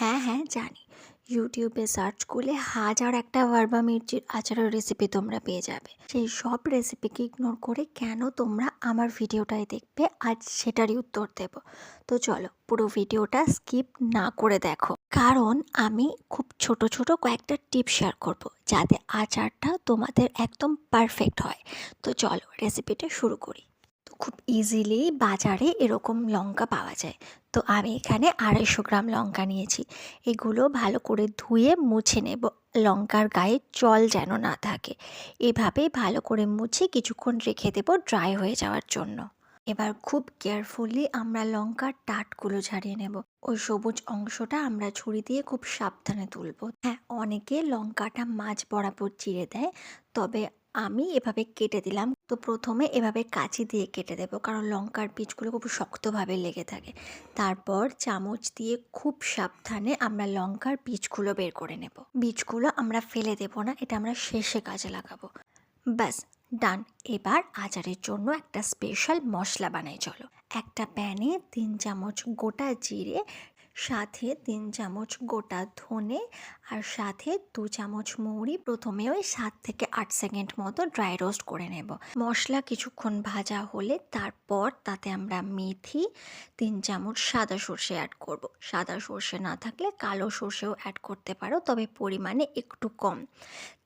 হ্যাঁ হ্যাঁ জানি। ইউটিউবে সার্চ করলে হাজার একটা ভার্বা মির্চির আচারের রেসিপি তোমরা পেয়ে যাবে। সেই সব রেসিপিকে ইগনোর করে কেন তোমরা আমার ভিডিওটাই দেখবে? আজ সেটারই উত্তর দেব। তো চলো, পুরো ভিডিওটা স্কিপ না করে দেখো। কারণ আমি খুব ছোট ছোট কয়েকটা টিপ শেয়ার করব, যাতে আচারটা তোমাদের একদম পারফেক্ট হয়। তো চলো রেসিপিটা শুরু করি। খুব ইজিলি বাজারে এরকম লঙ্কা পাওয়া যায়। তো আমি এখানে আড়াইশো গ্রাম লঙ্কা নিয়েছি। এগুলো ভালো করে ধুয়ে মুছে নেব। লঙ্কার গায়ে জল যেন না থাকে। এভাবে ভালো করে মুছে কিছুক্ষণ রেখে দেবো ড্রাই হয়ে যাওয়ার জন্য। এবার খুব কেয়ারফুলি আমরা লঙ্কার টাটগুলো ছাড়িয়ে নেব। ওই সবুজ অংশটা আমরা ছুরি দিয়ে খুব সাবধানে তুলবো। হ্যাঁ অনেকে লঙ্কাটা মাছ বরাবর চিড়ে দেয়। তবে আমি এভাবে কেটে দিলাম। তো প্রথমে এভাবে কাঁচি দিয়ে কেটে দেবো, কারণ লঙ্কার বীজগুলো খুব শক্তভাবে লেগে থাকে। তারপর চামচ দিয়ে খুব সাবধানে আমরা লঙ্কার বীজগুলো বের করে নেব। বীজগুলো আমরা ফেলে দেবো না, এটা আমরা শেষে কাজে লাগাবো। ব্যাস, ডান। এবার আচারের জন্য একটা স্পেশাল মশলা বানাই, চলো। একটা প্যানে তিন চামচ গোটা জিরে সাথে তিন চামচ গোটা ধনে আর সাথে দু চামচ মৌরি। প্রথমে ওই সাত থেকে আট সেকেন্ড মতো ড্রাই রোস্ট করে নেব। মশলা কিছুক্ষণ ভাজা হলে তারপর তাতে আমরা মেথি, তিন চামচ সাদা সর্ষে অ্যাড করব। সাদা সর্ষে না থাকলে কালো সর্ষেও অ্যাড করতে পারো, তবে পরিমাণে একটু কম।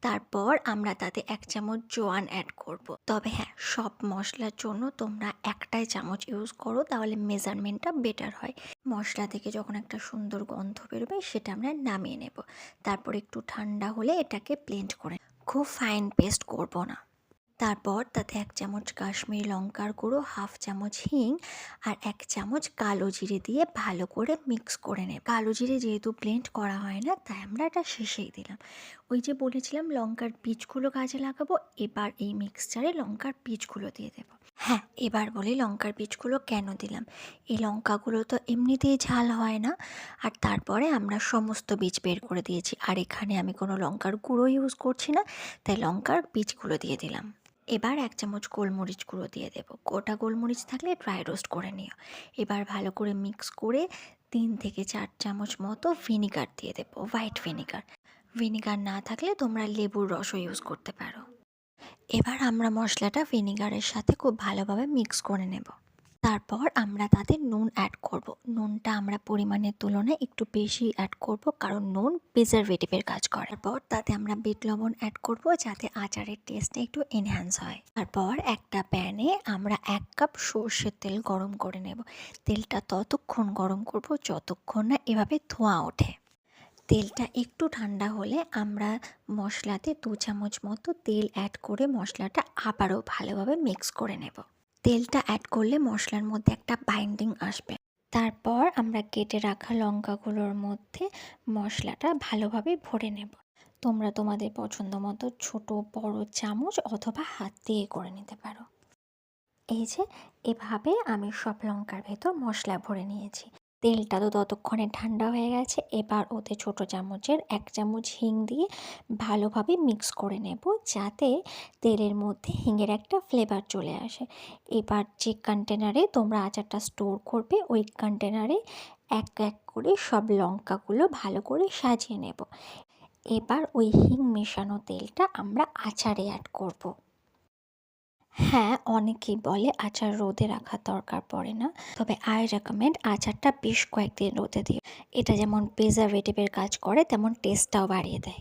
তারপর আমরা তাতে এক চামচ জোয়ান অ্যাড করব। তবে হ্যাঁ সব মশলার জন্য তোমরা একটাই চামচ ইউজ করো, তাহলে মেজারমেন্টটা বেটার হয়। মশলা থেকে যখন একটা সুন্দর গন্ধ বেরোবে, সেটা আমরা নামিয়ে নেব। তারপর একটু ঠান্ডা হলে এটাকে প্লেন্ট করে। খুব ফাইন পেস্ট করব না। তারপর তাতে এক চামচ কাশ্মীরি লঙ্কার গুঁড়ো, হাফ চামচ হিং আর এক চামচ কালো জিরে দিয়ে ভালো করে মিক্স করে নেব। কালো জিরে যেহেতু ব্লেন্ড করা হয় না, তাই আমরা এটা শেষেই দিলাম। ওই যে বলেছিলাম লঙ্কার বীজগুলো কাজে লাগাবো, এবার এই মিক্সচারে লঙ্কার বীজগুলো দিয়ে দেবো। হ্যাঁ এবার বলি লঙ্কার বীজগুলো কেন দিলাম? এই লঙ্কাগুলো তো এমনিতেই ঝাল হয় না, আর তারপরে আমরা সমস্ত বীজ বের করে দিয়েছি। আর এখানে আমি কোনো লঙ্কার গুঁড়ো ইউজ করছি না, তাই লঙ্কার বীজগুলো দিয়ে দিলাম। এবার এক চামচ গোলমরিচ গুঁড়ো দিয়ে দেব। গোটা গোলমরিচ থাকলে ড্রাই রোস্ট করে নিও। এবার ভালো করে মিক্স করে তিন থেকে চার চামচ মতো ভিনিগার দিয়ে দেবো হোয়াইট ভিনিগার ভিনিগার না থাকলে তোমরা লেবুর রসও ইউজ করতে পারো। এবার আমরা মশলাটা ভিনিগারের সাথে খুব ভালোভাবে মিক্স করে নেব। তারপর আমরা তাতে নুন অ্যাড করব। নুনটা আমরা পরিমাণের তুলনায় একটু বেশি অ্যাড করব কারণ নুন প্রিজারভেটিভের কাজ করে। তারপর তাতে আমরা বিট লবণ অ্যাড করব যাতে আচারের টেস্টটা একটু এনহ্যান্স হয়। তারপর একটা প্যানে আমরা এক কাপ সর্ষের তেল গরম করে নেব। তেলটা ততক্ষণ গরম করব যতক্ষণ না এভাবে ধোঁয়া ওঠে। তেলটা একটু ঠান্ডা হলে আমরা মশলাতে দু চামচ মতো তেল অ্যাড করে মশলাটা আবারও ভালোভাবে মিক্স করে নেব। তেলটা অ্যাড করলে মশলার মধ্যে একটা বাইন্ডিং আসবে। তারপর আমরা কেটে রাখা লঙ্কাগুলোর মধ্যে মশলাটা ভালোভাবে ভরে নেব। তোমরা তোমাদের পছন্দ মতো ছোটো, বড় চামচ অথবা হাত দিয়ে করে নিতে পারো। এই যে, এভাবে আমি সব লঙ্কার ভেতর মশলা ভরে নিয়েছি। তেলটা তো ততক্ষণে ঠান্ডা হয়ে গেছে। এবার ওতে ছোট চামচের এক চামচ হিং দিয়ে ভালোভাবে মিক্স করে নেব যাতে তেলের মধ্যে হিঙের একটা ফ্লেভার চলে আসে। এবার যে কন্টেনারে তোমরা আচারটা স্টোর করবে, ওই কন্টেনারে এক এক করে সব লঙ্কাগুলো ভালো করে সাজিয়ে নেব। এবার ওই হিং মেশানো তেলটা আমরা আচারে অ্যাড করব। হ্যাঁ অনেকেই বলে আচার রোদে রাখা দরকার পড়ে না। তবে আই রেকমেন্ড আচারটা বেশ কয়েকদিন রোদে দিয়ে এটা যেমন প্রিজারভেটিভের কাজ করে, তেমন টেস্টটাও বাড়িয়ে দেয়।